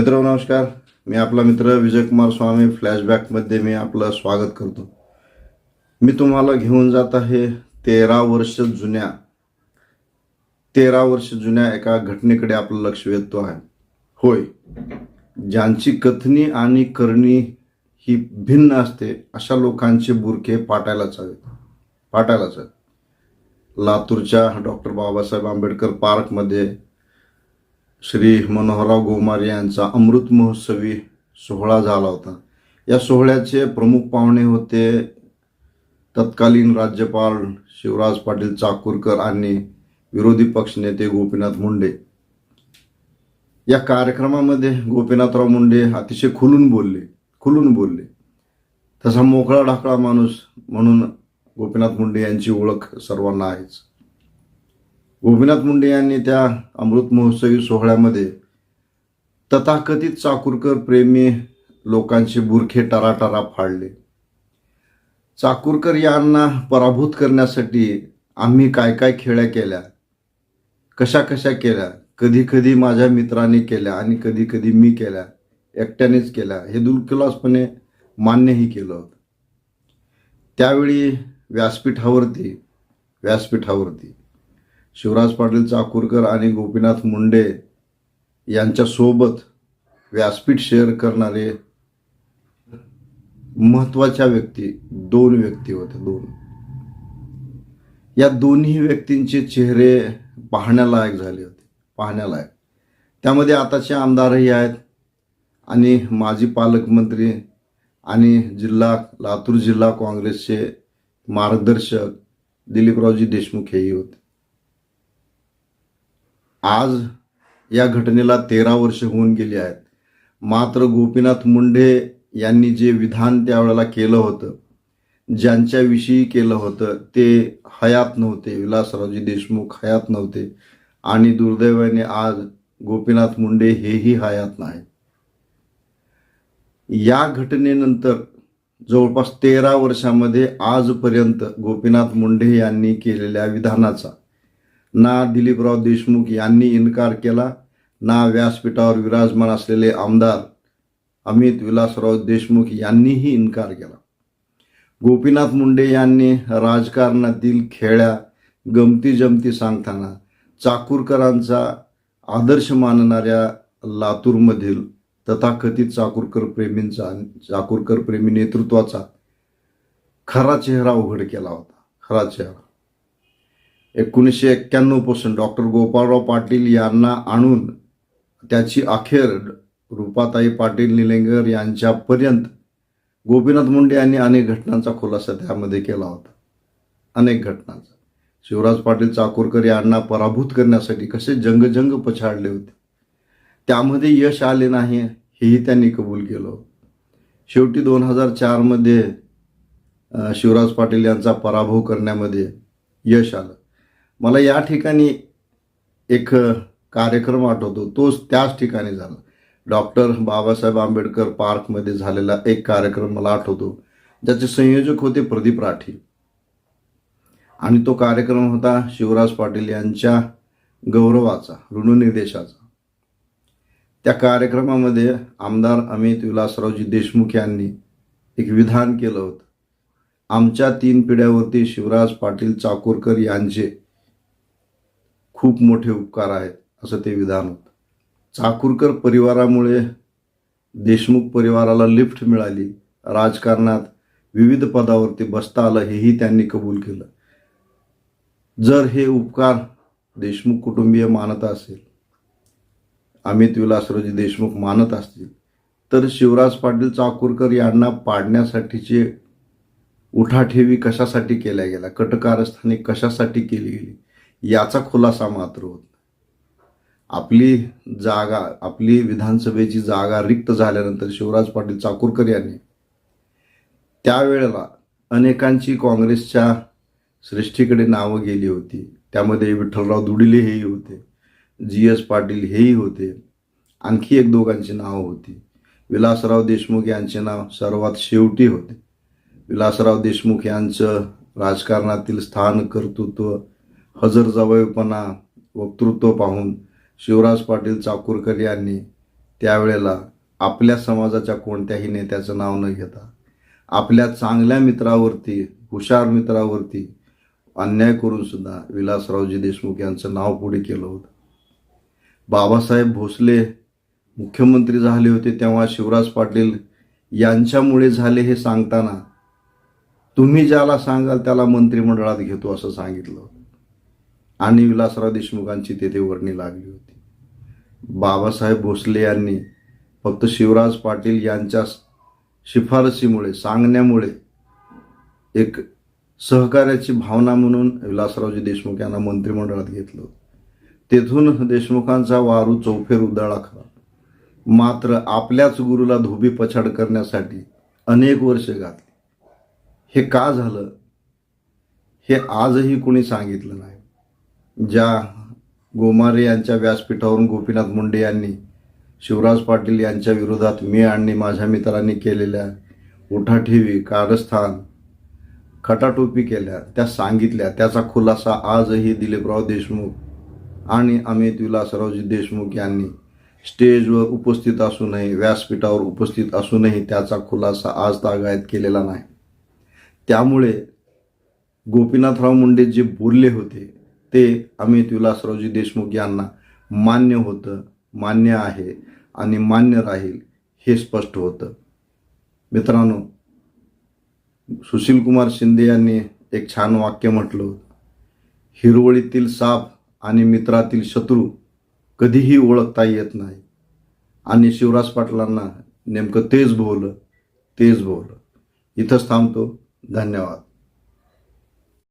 मित्र नमस्कार. मी आपला मित्र विजयकुमार स्वामी. फ्लॅशबॅकमध्ये मी आपलं स्वागत करतो. मी तुम्हाला घेऊन जात आहे तेरा वर्ष जुन्या तेरा वर्ष जुन्या एका घटनेकडे आपलं लक्ष वेधतो आहे. होय ज्यांची कथनी आणि करणी ही भिन्न असते अशा लोकांचे बुरखे पाटायलाच हवेत. पाटायलाच हवेत. लातूरच्या डॉक्टर बाबासाहेब आंबेडकर पार्कमध्ये श्री मनोहरराव गोमारे यांचा अमृत महोत्सवी सोहळा झाला होता. या सोहळ्याचे प्रमुख पाहुणे होते तत्कालीन राज्यपाल शिवराज पाटील चाकूरकर आणि विरोधी पक्षनेते गोपीनाथ मुंडे. या कार्यक्रमामध्ये गोपीनाथराव मुंडे अतिशय खुलून बोलले खुलून बोलले. तसा मोकळा ढाकळा माणूस म्हणून गोपीनाथ मुंडे यांची ओळख सर्वांना आहेच. गोपीनाथ मुंडे यांनी त्या अमृत महोत्सवी सोहळ्यामध्ये तथाकथित चाकूरकर प्रेमी लोकांचे बुरखे टराटरा फाडले. चाकूरकर यांना पराभूत करण्यासाठी आम्ही काय काय खेळ्या केल्या? कशा कशा केल्या? कधी कधी माझ्या मित्रांनी केल्या आणि कधी कधी मी केल्या. एकट्यानेच केल्या. हे दुर्किलासपणे मान्यही केलं होतं. त्यावेळी व्यासपीठावरती व्यासपीठावरती शिवराज पाटील चाकूरकर आणि गोपीनाथ मुंडे यांच्यासोबत व्यासपीठ शेअर करणारे महत्त्वाच्या व्यक्ती दोन व्यक्ती होत्या दोन. या दोन्ही व्यक्तींचे चेहरे पाहण्यालायक झाले होते पाहण्यालायक. त्यामध्ये आताचे आमदारही आहेत आणि माजी पालकमंत्री आणि जिल्हा लातूर जिल्हा काँग्रेसचे मार्गदर्शक दिलीपरावजी देशमुख हेही होते. आज या घटनेला तेरा वर्ष होऊन गेली आहेत. मात्र गोपीनाथ मुंडे यांनी जे विधान त्यावेळेला केलं होतं ज्यांच्याविषयी केलं होतं ते हयात नव्हते. विलासरावजी देशमुख हयात नव्हते. आणि दुर्दैवाने आज गोपीनाथ मुंडे हेही हयात नाही या घटनेनंतर जवळपास तेरा वर्षामध्ये आजपर्यंत गोपीनाथ मुंडे यांनी केलेल्या विधानाचा ना दिलीपराव देशमुख यांनी इन्कार केला ना व्यासपीठावर विराजमान असलेले आमदार अमित विलासराव देशमुख यांनीही इन्कार केला. गोपीनाथ मुंडे यांनी राजकारणातील खेळ्या गमती जमती सांगताना चाकूरकरांचा आदर्श मानणाऱ्या लातूरमधील तथाकथित चाकूरकर प्रेमींचा चाकूरकर प्रेमी नेतृत्वाचा खरा चेहरा उघड केला होता. खरा चेहरा. एकोणीसशे एक्क्याण्णवपासून डॉक्टर गोपाळराव पाटील यांना आणून त्याची अखेर रूपाताई पाटील निलेंगर यांच्यापर्यंत गोपीनाथ मुंडे यांनी अनेक घटनांचा खुलासा त्यामध्ये केला होता. अनेक घटनांचा. शिवराज पाटील चाकूरकर यांना पराभूत करण्यासाठी कसे जंगजंग पछाडले होते. त्यामध्ये यश आले नाही हेही त्यांनी कबूल केलं होतं. शेवटी दोन हजार चारमध्ये शिवराज पाटील यांचा पराभव करण्यामध्ये यश आलं. मला या ठिकाणी एक कार्यक्रम आठवतो. तोच त्याच ठिकाणी झाला. डॉक्टर बाबासाहेब आंबेडकर पार्कमध्ये झालेला एक कार्यक्रम मला आठवतो. ज्याचे संयोजक होते प्रदीप राठी. आणि तो कार्यक्रम होता शिवराज पाटील यांच्या गौरवाचा ऋणनिर्देशाचा. त्या कार्यक्रमामध्ये आमदार अमित विलासरावजी देशमुख यांनी एक विधान केलं होतं. आमच्या तीन पिढ्यावरती शिवराज पाटील चाकूरकर यांचे खूप मोठे उपकार आहेत असं ते विधान होतं. चाकूरकर परिवारामुळे देशमुख परिवाराला लिफ्ट मिळाली. राजकारणात विविध पदावरती बसता आलं हेही त्यांनी कबूल केलं. जर हे उपकार देशमुख कुटुंबीय मानत असेल अमित विलासरावजी देशमुख मानत असतील तर शिवराज पाटील चाकूरकर यांना पाडण्यासाठीचे उठाठेवी कशासाठी केल्या गेल्या? कटकारस्थानी कशासाठी केली गेली? याचा खुलासा मात्र होत आपली जागा आपली विधानसभेची जागा रिक्त झाल्यानंतर शिवराज पाटील चाकूरकर यांनी त्यावेळेला अनेकांची काँग्रेसच्या श्रेष्ठीकडे नावं गेली होती. त्यामध्ये विठ्ठलराव दुडिले हेही होते जी एस पाटील हेही होते. आणखी एक दोघांची नावं होती. विलासराव देशमुख यांचे नाव सर्वात शेवटी होते. विलासराव देशमुख यांचं राजकारणातील स्थान कर्तृत्व हजरजवळपणा वक्तृत्व पाहून शिवराज पाटील चाकूरकर यांनी त्यावेळेला आपल्या समाजाच्या कोणत्याही नेत्याचं नाव न घेता आपल्या चांगल्या मित्रावरती हुशार मित्रावरती अन्याय करून सुद्धा विलासरावजी देशमुख यांचं नाव पुढे केलं होतं. बाबासाहेब भोसले मुख्यमंत्री झाले होते तेव्हा शिवराज पाटील यांच्यामुळे झाले हे सांगताना तुम्ही ज्याला सांगाल त्याला मंत्रिमंडळात घेतो असं सांगितलं होतं. आणि विलासराव देशमुखांची तेथे वर्णी लागली होती. बाबासाहेब भोसले यांनी फक्त शिवराज पाटील यांच्या शिफारसीमुळे सांगण्यामुळे एक सहकार्याची भावना म्हणून विलासरावजी देशमुख यांना मंत्रिमंडळात घेतलं तेथून देशमुखांचा वारू चौफेर उदळा खरा. मात्र आपल्याच गुरुला धोबी पछाड करण्यासाठी अनेक वर्ष घातली. हे का झालं? हे आजही कोणी सांगितलं नाही. ज्या गोमारे यांच्या व्यासपीठावरून गोपीनाथ मुंडे यांनी शिवराज पाटील यांच्या विरोधात मी आणि माझ्या मित्रांनी केलेल्या उठाठेवी कारस्थान खटाटोपी केल्या त्या सांगितल्या. त्याचा खुलासा आजही दिलीपराव देशमुख आणि अमित विलासरावजी देशमुख यांनी स्टेजवर उपस्थित असूनही व्यासपीठावर उपस्थित असूनही त्याचा खुलासा आज तागायत केलेला नाही. त्यामुळे गोपीनाथराव मुंडे जे बोलले होते ते अमित विलासरावजी देशमुख यांना मान्य होतं मान्य आहे आणि मान्य राहील हे स्पष्ट होतं. मित्रांनो सुशीलकुमार शिंदे यांनी एक छान वाक्य म्हटलं होतं. हिरवळीतील साप आणि मित्रातील शत्रू कधीही ओळखता येत नाही. आणि शिवराज पाटलांना नेमकं तेच भोवलं तेच भोवलं इथंच थांबतो. धन्यवाद.